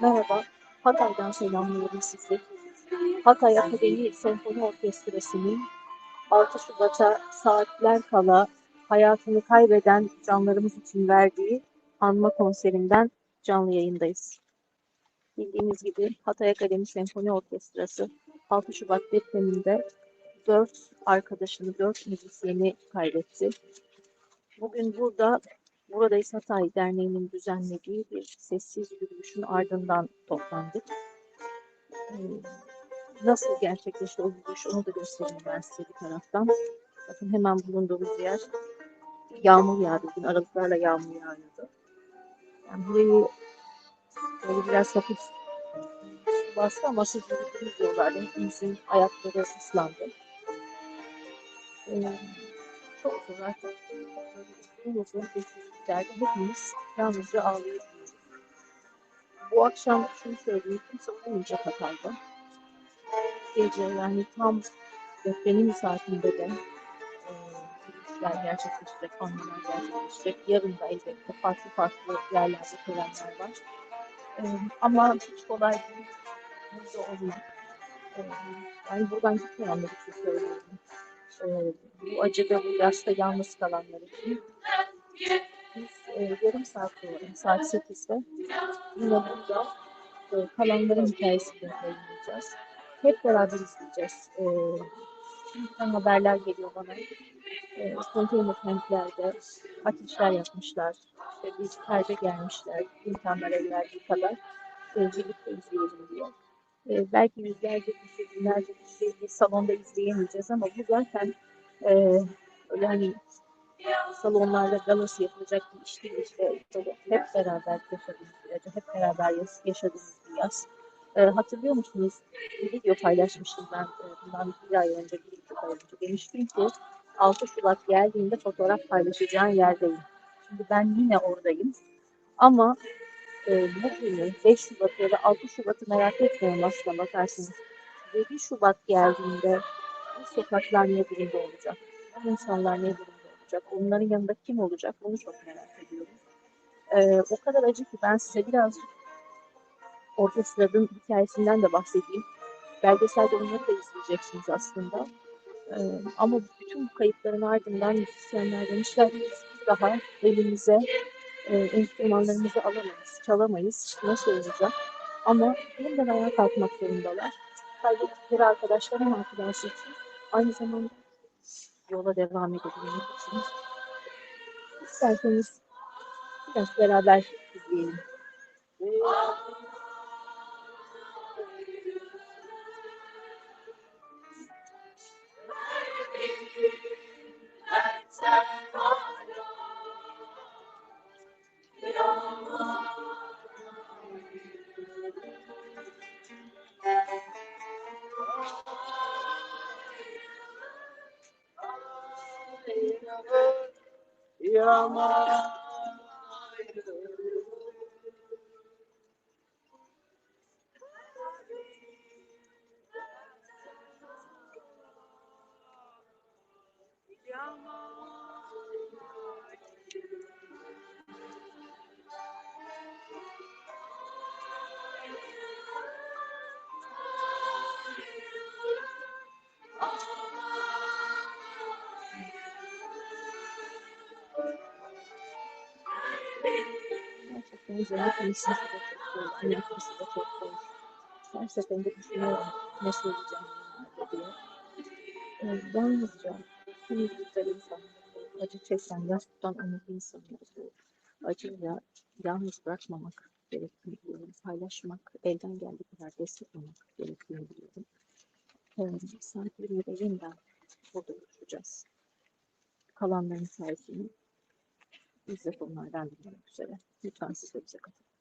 Merhaba, Hatay'dan selamlıyorum sizi. Hatay Akademi Senfoni Orkestrası'nın 6 Şubat'a saatler kala hayatını kaybeden canlarımız için verdiği anma konserinden canlı yayındayız. Bildiğiniz gibi Hatay Akademi Senfoni Orkestrası 6 Şubat depreminde 4 arkadaşını, 4 müzisyeni kaybetti. Bugün burada Buradayız Hatay Derneği'nin düzenlediği bir sessiz yürüyüşün ardından toplandık. Ee, Nasıl gerçekleşti o yürüyüş onu da göstereyim ben size bir taraftan. Bakın hemen bulunduğumuz yer yağmur yağdı. Bugün aralıklarla yağmur yağıyordu. Yani burayı böyle biraz hafif bastı ama siz yürüdüğünüz yollarda hepimizin ayakları ıslandı. Ee, çok zor artık. Bu uzun sessizliklerde hepimiz yalnızca ağlayabiliyoruz. Bu akşam şunu söyleyeyim, kimse olmayacak Hatay'da. Gece yani tam depremin saatinde de yürüyüşler gerçekleşecek, anmalar gerçekleşecek. Yarın da elbette farklı farklı yerlerde törenler var. Ama hiç kolay değil. Burada olmak. Yani buradan gitmeyenler için söylüyorum. E, bu acıda, bu yaşta yalnız kalanlar için biz e, yarım saat sonra, saat 8'de yine burada e, kalanların hikayesini yayınlayacağız. Hep beraber izleyeceğiz. E, şimdiden haberler geliyor bana. E, konteyner kentlerde ateşler yapmışlar. İşte biz perde gelmişler. İmkanlar el verdiği kadar e, birlikte izleyelim diye. E, belki yüzlerce kişi, binlerce kişi bir salonda izleyemeyeceğiz ama bu zaten e, öyle hani salonlarda galası yapılacak bir iş değil işte hep beraber yaşadığımız bir hep beraber yaşadığımız bir yaz. Ee, hatırlıyor musunuz? Bir video paylaşmıştım ben e, bundan bir ay önce, bir buçuk ay önce. Demiştim ki 6 Şubat geldiğinde fotoğraf paylaşacağın yerdeyim. Şimdi ben yine oradayım. Ama e, bugünü 5 Şubat ya da 6 Şubat'ı merak etmiyorum aslına bakarsanız. 7 Şubat geldiğinde bu sokaklar ne durumda olacak? Bu insanlar ne durumda olacak? Onların yanında kim olacak? Bunu çok merak ediyorum. Ee, o kadar acı ki ben size birazcık orkestranın hikayesinden de bahsedeyim. Belgeselde onları da izleyeceksiniz aslında. Ee, ama bütün bu kayıpların ardından müzisyenler demişler ki daha elimize e, enstrümanlarımızı alamayız, çalamayız. Nasıl olacak? Ama yeniden ayağa kalkmak zorundalar. Kaybettikleri arkadaşlarım arkadaşı için aynı zamanda yola devam edebilmek için. İsterseniz biraz beraber izleyelim. Oh. İzlemek iyisi de çok zor, dinlemesi de çok zor. Her seferinde düşünüyorum ne söyleyeceğim bunlarda diye. Yani yalnızca kimi güzel insanlar, acı çeken, yas tutan umutlu insanları bu acıyla yalnız bırakmamak gerektiğini biliyorum. Paylaşmak, elden geldiği kadar destek olmak gerektiğini biliyorum. Ee, saat 20'de yeniden burada buluşacağız. Kalanların hikayesini biz de onlardan dinlemek üzere. Lütfen siz de bize katılın.